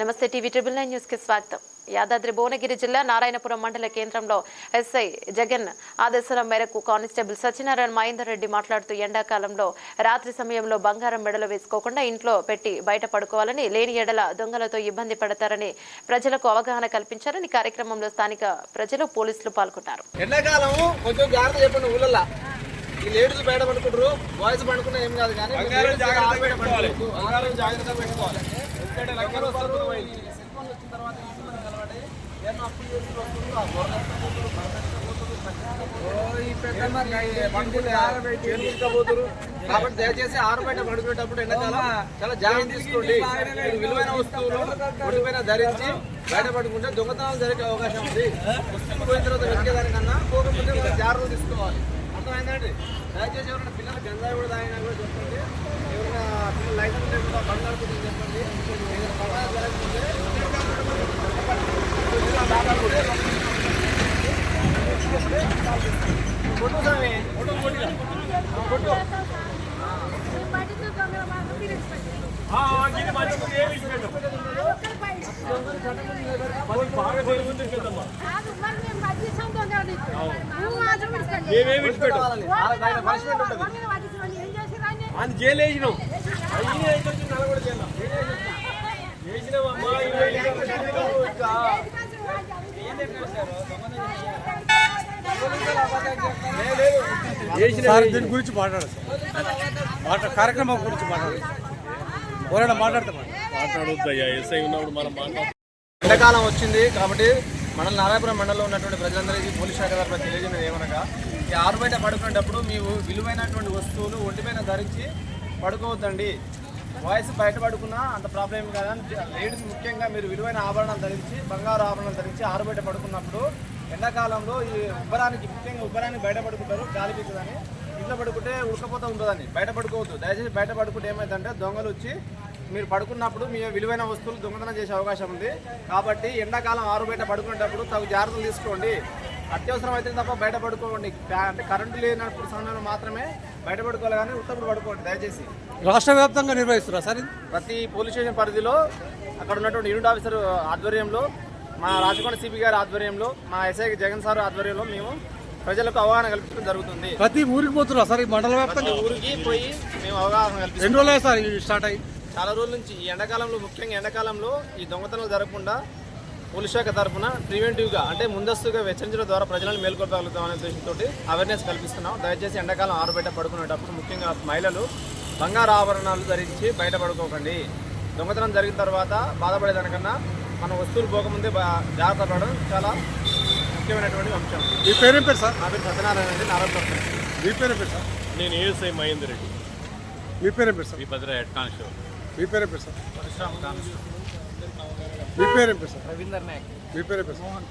నమస్తే TV triple nine న్యూస్కి స్వాగతం. యాదాద్రి భువనగిరి జిల్లా నారాయణపురం మండల కేంద్రంలో ఎస్ఐ జగన్ ఆదేశాల మేరకు కానిస్టేబుల్ సత్యనారాయణ మహేందర్ రెడ్డి మాట్లాడుతూ ఎండాకాలంలో రాత్రి సమయంలో బంగారం మెడలో వేసుకోకుండా ఇంట్లో పెట్టి బయట పడుకోవాలని లేని ఎడల దొంగలతో ఇబ్బంది పడతారని ప్రజలకు అవగాహన కల్పించారని కార్యక్రమంలో స్థానిక ప్రజలు పోలీసులు పాల్గొన్నారు. ఎండాకాలం కొంచెం జాగ్రత్త చెప్పండి ఊళ్ళల్లో ఈ లేడీస్ బయట పడుకుంటారు బాయ్స్ పడుకున్నా ఏం కాదు కానీ జాగ్రత్తగా పెట్టుకోవాలి. సెల్ వచ్చిన తర్వాత కలవాడి. ఏమో చేసి ఆ. కాబట్టి దయచేసి ఆరు బయట పడుకునేటప్పుడు ఎండాకాలం చాలా జాగ్రత్త తీసుకోండి. విలువైన వస్తువులు ఒడిపైన ధరించి బయట పడుకుంటే దొంగతనాలు జరిగే అవకాశం ఉంది. పుస్తకం పోయిన తర్వాత వెతికేదానికన్నా పోకముందే మనం జాగ్రత్తలు తీసుకోవాలి. అర్థమైందండి దయచేసి ఎవరైనా పిల్లలు గంజాయి కూడా తాగినా కూడా చెప్పండి ఎవరైనా పిల్లలు లైసెన్స్ లేకుండా బంగారు గురించి చెప్పండి ఏదైనా ప్రమాదం జరగకుంటే కొట్టు స్వామి కొట్టు కొట్టు మేమేమి విడిచిపెట్టాం అని జైలు వేసినాం అయ్యి అయితే వచ్చి నలగొడ జైలు వేసినామమ్మా సార్ దీని గురించి మాట్లాడాలి సార్. కార్యక్రమం గురించి మాట్లాడాలి ఎవరైనా మాట్లాడతాం మాట్లాడొద్దయ్యా ఎస్ఐ ఉన్నప్పుడు మనం మాట్లాడు ఎండాకాలం వచ్చింది కాబట్టి మండల నారాయణపురం మండలంలో ఉన్నటువంటి ప్రజలందరికీ పోలీస్ శాఖ తరఫున తెలియజేయడం ఏమనగా ఈ ఆరు బయట పడుకునేటప్పుడు మీరు విలువైనటువంటి వస్తువులు ఒంటిపైన ధరించి పడుకోవద్దండి. వాయిస్ బయటపడుకున్నా అంత ప్రాబ్లం కాదు. లేడీస్ ముఖ్యంగా మీరు విలువైన ఆభరణాలు ధరించి బంగారు ఆభరణాలు ధరించి ఆరు బయట పడుకున్నప్పుడు ఎండాకాలంలో ఈ ఉబ్బరానికి ముఖ్యంగా ఉబ్బరానికి బయట పడుకుంటారు గాలి పీకదని. ఇంట్లో పడుకుంటే ఉడకపోత ఉంటుందని. బయట పడుకోవద్దు. దయచేసి బయట పడుకుంటే ఏమైందంటే దొంగలు వచ్చి మీరు పడుకున్నప్పుడు మీ విలువైన వస్తువులు దొంగతనం చేసే అవకాశం ఉంది. కాబట్టి ఎండాకాలం ఆరు బయట పడుకునేటప్పుడు తగు జాగ్రత్తలు తీసుకోండి. అత్యవసరం అయితే తప్ప బయట పడుకోండి. ఫ్యా- అంటే కరెంటు లేనప్పుడు సమయంలో మాత్రమే బయట పడుకోవాలి కానీ ఉత్తప్పుడు పడుకోండి. దయచేసి. రాష్ట్ర వ్యాప్తంగా నిర్వహిస్తున్నారు సార్? ప్రతి పోలీస్ స్టేషన్ పరిధిలో అక్కడ ఉన్నటువంటి యూనిట్ ఆఫీసర్ ఆధ్వర్యంలో మా రాచకొండ సిపి గారి ఆధ్వర్యంలో మా ఎస్ఐ జగన్ సార్ ఆధ్వర్యంలో మేము ప్రజలకు అవగాహన కల్పించడం జరుగుతుంది. ప్రతి ఊరికి పోతున్నారు సార్ ఈ మండల వ్యాప్తంగా? ఊరికి పోయి మేము అవగాహన కల్పిస్తాం. ఎన్ని రోజులు సార్ స్టార్ట్ అయ్యి? చాలా రోజుల నుంచి ఈ ఎండాకాలంలో ముఖ్యంగా ఎండాకాలంలో ఈ దొంగతనాలు జరగకుండా పోలీస్ శాఖ తరఫున ప్రివెంటివ్గా అంటే ముందస్తుగా హెచ్చరించడం ద్వారా ప్రజలను మేల్కొల్పగలుగుతాం అనే ఉద్దేశంతో అవేర్నెస్ కల్పిస్తున్నాం. దయచేసి ఎండాకాలం ఆరు బయట పడుకునేటప్పుడు ముఖ్యంగా మహిళలు బంగారు ఆభరణాలు ధరించి బయట పడుకోకండి. దొంగతనం జరిగిన తర్వాత బాధపడేదానికన్నా మన వస్తువులు పోకముందే బా- జాగ్రత్త పడడం చాలా ముఖ్యమైనటువంటి అంశం. మీ పేరేం పేరు సార్? నా పేరు సత్యనారాయణ అండి నారాయణ మీ పేరేం పేరు సార్? నేను ఏఎస్ఐ మహేందర్ రెడ్డి. మీ పేరేం పేరు సార్? ఈ భద్ర హెడ్ కానిస్టేబుల్ మీ పేరే పేరు సార్? మీ పేరేం పేరు సార్? రవీందర్ నాయక్ మీ పేరే పేరు సార్?